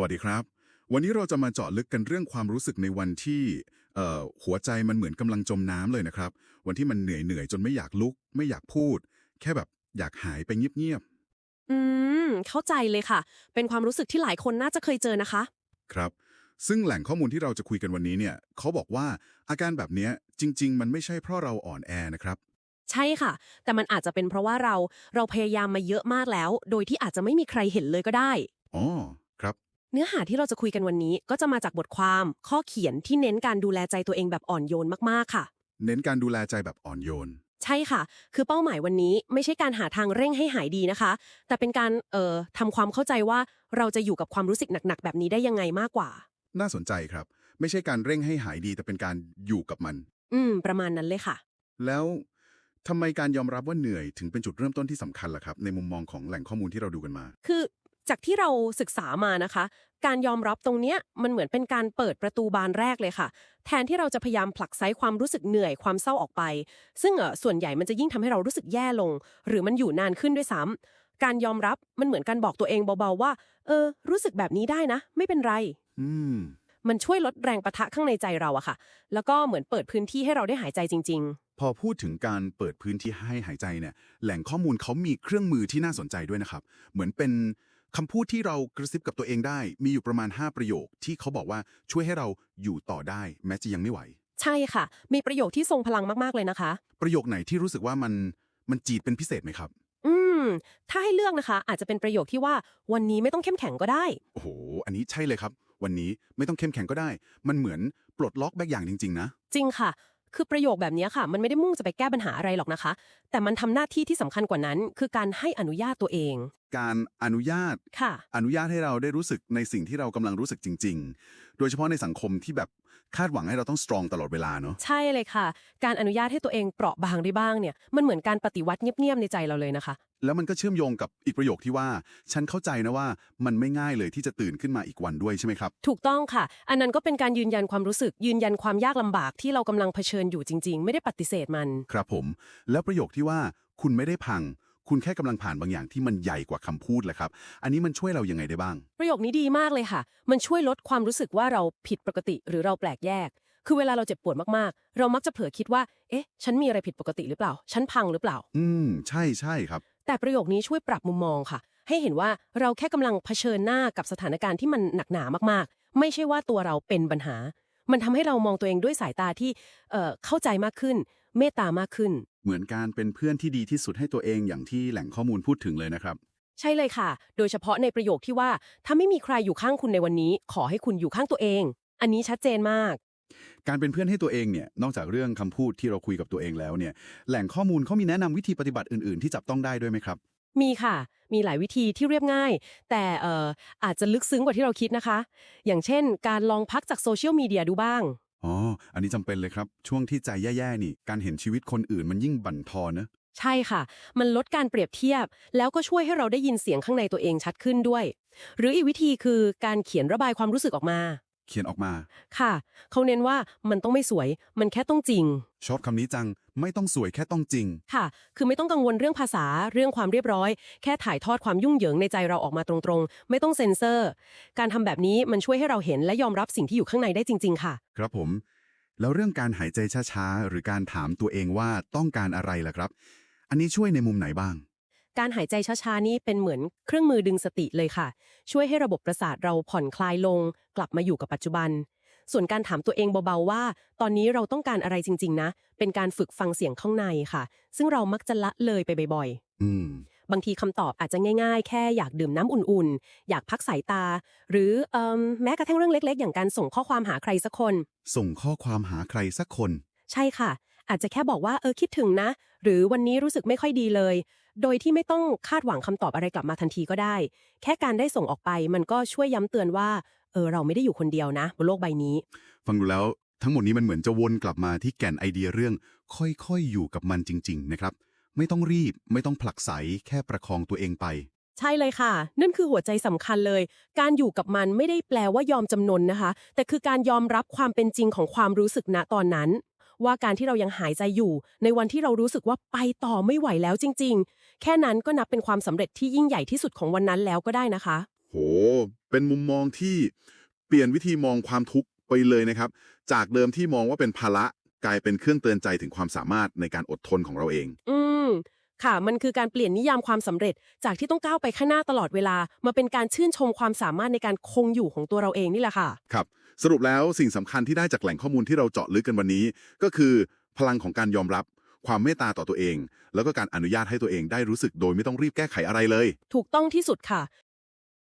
สวัสดีครับ วันนี้เราจะมาเจาะลึกกันเรื่องความรู้สึกในวันที่เอ่อหัวใจมันเหมือนกำลังจมน้ำเลยนะครับ วันที่มันเหนื่อยเหนื่อยๆจนไม่อยากลุก ไม่อยากพูด แค่แบบอยากหายไปเงียบอืมเข้าใจเลยค่ะ เป็นความรู้สึกที่หลายคนน่าจะเคยเจอนะคะๆครับซึ่งแหล่งข้อมูลที่เราจะคุยกันวันนี้เนี่ยเขาบอกว่าอาการแบบเนี้ยจริง ๆ มันไม่ใช่เพราะเราอ่อนแอนะครับ ใช่ค่ะ แต่มันอาจจะเป็นเพราะว่าเราเราพยายามมาเยอะมากแล้ว โดยที่อาจจะไม่มีใครเห็นเลยก็ได้อ๋อครับ เนื้อหาที่เราจะคุยกันวันนี้ก็จะมาจากบทความ ข้อเขียนที่เน้นการดูแลใจตัวเองแบบอ่อนโยนมากๆค่ะ เน้นการดูแลใจแบบอ่อนโยน ใช่ค่ะ คือเป้าหมายวันนี้ไม่ใช่การหาทางเร่งให้หายดีนะคะ แต่เป็นการเอ่อทำความเข้าใจว่าเราจะอยู่กับความรู้สึกหนักๆ แบบนี้ได้ยังไงมากกว่า น่าสนใจครับ ไม่ใช่การเร่งให้หายดี แต่เป็นการอยู่กับมัน อืม ประมาณนั้นเลยค่ะ แล้วทำไมการยอมรับว่าเหนื่อยถึงเป็นจุดเริ่มต้นที่สำคัญล่ะครับ ในมุมมองของแหล่งข้อมูลที่เราดูกันมา คือ จากที่เราศึกษามานะคะ การยอมรับตรงเนี้ยมันเหมือนเป็นการเปิดประตูบานแรกเลยค่ะ แทนที่เราจะพยายามผลักไซความรู้สึกเหนื่อยความเศร้าออกไป ซึ่งเออส่วนใหญ่มันจะยิ่งทำให้เรารู้สึกแย่ลง หรือมันอยู่นานขึ้นด้วยซ้ำการยอมรับมันเหมือนการบอกตัวเองเบาๆว่า เออ รู้สึกแบบนี้ได้นะ ไม่เป็นไร อืมมันช่วยลดแรงประทะข้างในใจเราอะค่ะ แล้วก็เหมือนเปิดพื้นที่ให้เราได้หายใจจริงพอพูดถึงการเปิดพื้นที่ให้หายใจเนี่ย แหล่งข้อมูลเขามีเครื่องมือที่น่าสนใจด้วยนะครับ เหมือนเป็น คำพูดที่เรากระซิบกับตัวเองได้มีอยู่ประมาณ 5 ประโยคที่เขาบอกว่าช่วยให้เราอยู่ต่อได้ แม้จะยังไม่ไหวๆใช่ค่ะ มีประโยคที่ทรงพลังมากๆเลยนะคะ ประโยคไหนที่รู้สึกว่ามันมันจีดเป็นพิเศษไหมครับ อืม ถ้าให้เลือกนะคะ อาจจะเป็นประโยคที่ว่าวันนี้ไม่ต้องเข้มแข็งก็ได้ โอ้โห อันนี้ใช่เลยครับ วันนี้ไม่ต้องเข้มแข็งก็ได้ มันเหมือนปลดล็อกแบกอย่างจริง ๆ นะ จริงค่ะ คือประโยคแบบนี้ค่ะ มันไม่ได้มุ่งจะไปแก้ปัญหาอะไรหรอกนะคะ แต่มันทำหน้าที่ที่สำคัญกว่านั้น คือการให้อนุญาตตัวเอง การอนุญาต ค่ะ อนุญาตให้เราได้รู้สึกในสิ่งที่เรากำลังรู้สึกจริง ๆ โดยเฉพาะในสังคมที่แบบคาดหวังให้เราต้องสตรองตลอดเวลาเนาะ ใช่เลยค่ะ การอนุญาตให้ตัวเองเปราะบางได้บ้างเนี่ย มันเหมือนการปฏิวัติเงียบๆในใจเราเลยนะคะ แล้วมันก็เชื่อมโยงกับอีกประโยคที่ว่า ฉันเข้าใจนะว่ามันไม่ง่ายเลยที่จะตื่นขึ้นมาอีกวันด้วยใช่ไหมครับ ถูกต้องค่ะ อันนั้นก็เป็นการยืนยันความรู้สึก ยืนยันความยากลำบากที่เรากำลังเผชิญอยู่จริง ๆ ไม่ได้ปฏิเสธมัน ครับผม แล้วประโยคที่ว่าคุณไม่ได้พัง คุณแค่กำลังผ่านบางอย่างที่มันใหญ่กว่าคำพูดแหละครับ อันนี้มันช่วยเรายังไงได้บ้าง ประโยคนี้ดีมากเลยค่ะ มันช่วยลดความรู้สึกว่าเราผิดปกติหรือเราแปลกแยก คือเวลาเราเจ็บปวดมากๆ เรามักจะเผลอคิดว่า เอ๊ะ ฉันมีอะไรผิดปกติหรือเปล่า ฉันพังหรือเปล่า อืม ใช่ใช่ครับ แต่ประโยคนี้ช่วยปรับมุมมองค่ะ ให้เห็นว่าเราแค่กำลังเผชิญหน้ากับสถานการณ์ที่มันหนักหนามากๆ ไม่ใช่ว่าตัวเราเป็นปัญหา มันทำให้เรามองตัวเองด้วยสายตาที่เอ่อเข้าใจมากขึ้น เมตตามากขึ้น เหมือนการเป็นเพื่อนที่ดีที่สุดให้ตัวเองอย่างที่แหล่งข้อมูลพูดถึงเลยนะครับ ใช่เลยค่ะ โดยเฉพาะในประโยคที่ว่าถ้าไม่มีใครอยู่ข้างคุณในวันนี้ ขอให้คุณอยู่ข้างตัวเอง อันนี้ชัดเจนมาก การเป็นเพื่อนให้ตัวเองเนี่ยนอกจากเรื่องคำพูดที่เราคุยกับตัวเองแล้วเนี่ยแหล่งข้อมูลเขามีแนะนำวิธีปฏิบัติอื่น ๆ ที่จับต้องได้ด้วยไหมครับ มีค่ะ มีหลายวิธีที่เรียบง่าย แต่เอ่ออาจจะลึกซึ้งกว่าที่เราคิดนะคะ อย่างเช่น การลองพักจากโซเชียลมีเดียดูบ้าง อ๋อ อันนี้จำเป็นเลยครับ ช่วงที่ใจแย่ๆนี่ การเห็นชีวิตคนอื่นมันยิ่งบั่นทอนนะ ใช่ค่ะ มันลดการเปรียบเทียบ แล้วก็ช่วยให้เราได้ยินเสียงข้างในตัวเองชัดขึ้นด้วย หรืออีกวิธีคือการเขียนระบายความรู้สึกออกมา เขียนออกมา ค่ะ เขาเน้นว่ามันต้องไม่สวย มันแค่ต้องจริง ชอบคำนี้จัง ไม่ต้องสวยแค่ต้องจริง ค่ะ คือไม่ต้องกังวลเรื่องภาษา เรื่องความเรียบร้อย แค่ถ่ายทอดความยุ่งเหยิงในใจเราออกมาตรงๆ ไม่ต้องเซ็นเซอร์ การทำแบบนี้มันช่วยให้เราเห็นและยอมรับสิ่งที่อยู่ข้างในได้จริง ๆ ค่ะ ครับผม แล้วเรื่องการหายใจช้าๆ หรือการถามตัวเองว่าต้องการอะไรล่ะครับ อันนี้ช่วยในมุมไหนบ้าง การหายใจช้าๆ นี้เป็นเหมือนเครื่องมือดึงสติเลยค่ะ ช่วยให้ระบบประสาทเราผ่อนคลายลง กลับมาอยู่กับปัจจุบัน ส่วนการถามตัวเองเบาๆว่า ตอนนี้เราต้องการอะไรจริง ๆ นะ เป็นการฝึกฟังเสียงข้างในค่ะ ซึ่งเรามักจะละเลยไปบ่อยอืมๆบางทีคำตอบอาจจะง่ายๆ แค่อยากดื่มน้ำอุ่นๆ อยากพักสายตา หรือเอิ่มแม้กระทั่งเรื่องเล็ก ๆ อย่างการส่งข้อความหาใครสักคน ส่งข้อความหาใครสักคน ใช่ค่ะ อาจจะแค่บอกว่าเออคิดถึงนะ หรือวันนี้รู้สึกไม่ค่อยดีเลย โดยที่ไม่ต้องคาดหวังคำตอบอะไรกลับมาทันทีก็ได้ แค่การได้ส่งออกไปมันก็ช่วยย้ำเตือนว่า เออเราไม่ได้อยู่คนเดียวนะบนโลกใบนี้ ฟังดูแล้วทั้งหมดนี้มันเหมือนจะวนกลับมาที่แก่นไอเดียเรื่อง ค่อยๆอยู่กับมันจริง ๆ นะครับ ไม่ต้องรีบไม่ต้องผลักไสแค่ประคองตัวเองไป ใช่เลยค่ะ นั่นคือหัวใจสำคัญเลย การอยู่กับมันไม่ได้แปลว่ายอมจำนนนะคะ แต่คือการยอมรับความเป็นจริงของความรู้สึกณตอนนั้น ว่าการที่เรายังหายใจอยู่ ในวันที่เรารู้สึกว่าไปต่อไม่ไหวแล้วจริง ๆ แค่นั้นก็นับเป็นความสำเร็จที่ยิ่งใหญ่ที่สุดของวันนั้นแล้วก็ได้นะคะ โห เป็นมุมมองที่เปลี่ยนวิธีมองความทุกข์ไปเลยนะครับ จากเดิมที่มองว่าเป็นภาระกลายเป็นเครื่องเตือนใจถึงความสามารถในการอดทนของเราเอง อืม ค่ะ มันคือการเปลี่ยนนิยามความสำเร็จ จากที่ต้องก้าวไปข้างหน้าตลอดเวลา มาเป็นการชื่นชมความสามารถในการคงอยู่ของตัวเราเองนี่แหละค่ะ ครับ สรุปแล้วสิ่งสำคัญที่ได้จากแหล่งข้อมูลที่เราเจาะลึกกันวันนี้ ก็คือ พลังของการยอมรับ ความเมตตาต่อตัวเอง แล้วก็การอนุญาตให้ตัวเองได้รู้สึกโดยไม่ต้องรีบแก้ไขอะไรเลย ถูกต้องที่สุดค่ะ